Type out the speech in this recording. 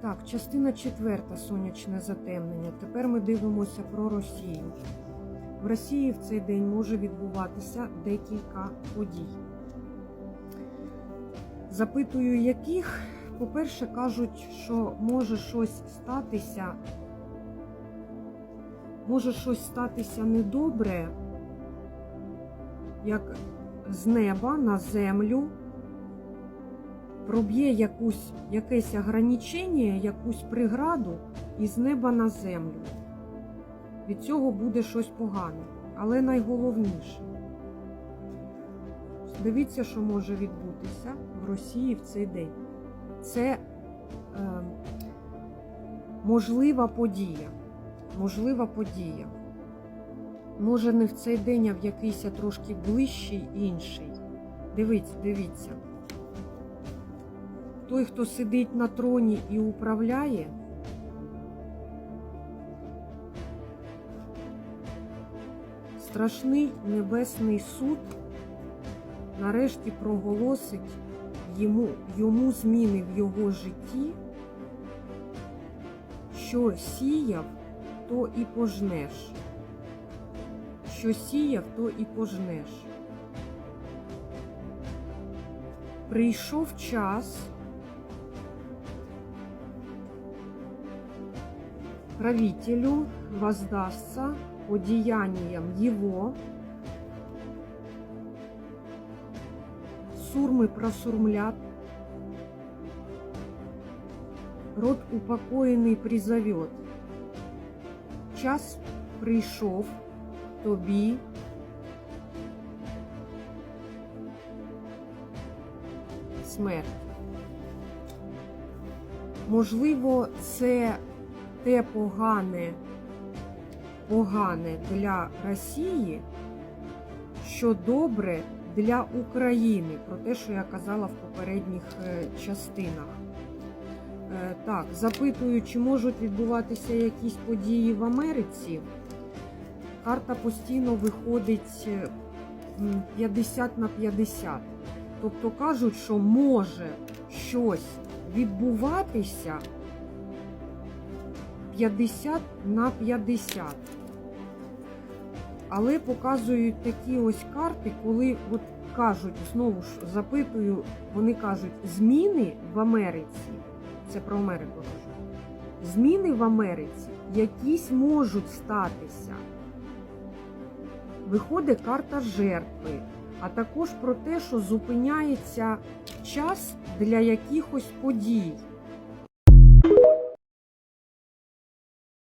Так, частина четверта сонячне затемнення. Тепер ми дивимося про Росію. В Росії в цей день може відбуватися декілька подій. Запитую, яких, по-перше, кажуть, що може щось статися, може щось статися недобре, як з неба на землю проб'є якусь, якесь ограничення, якусь преграду із неба на землю. Від цього буде щось погане. Але найголовніше, дивіться, що може відбутися в Росії в цей день. Це е, можлива подія. Можлива подія. Може, не в цей день, а в якийсь трошки ближчий інший. Дивіться, дивіться. Той, хто сидить на троні і управляє, страшний небесний суд нарешті проголосить йому, йому зміни в його житті, що сіяв, то і пожнеш. Що сіяв, то і пожнеш. Прийшов час правителю воздастся по деяниям его, сурмы просурмлят, род упокоєний призовет. Час прийшов тобі. Смерть. Можливо, це те погане, погане для Росії, що добре для України, про те, що я казала в попередніх е, частинах. Е, Так, запитую, чи можуть відбуватися якісь події в Америці. Карта постійно виходить е, 50 на 50. Тобто кажуть, що може щось відбуватися 50 на 50. Але показують такі ось карти, коли от кажуть, знову ж запитую, вони кажуть, зміни в Америці, це про Америку кажу, зміни в Америці якісь можуть статися. Виходить карта жертви, а також про те, що зупиняється час для якихось подій.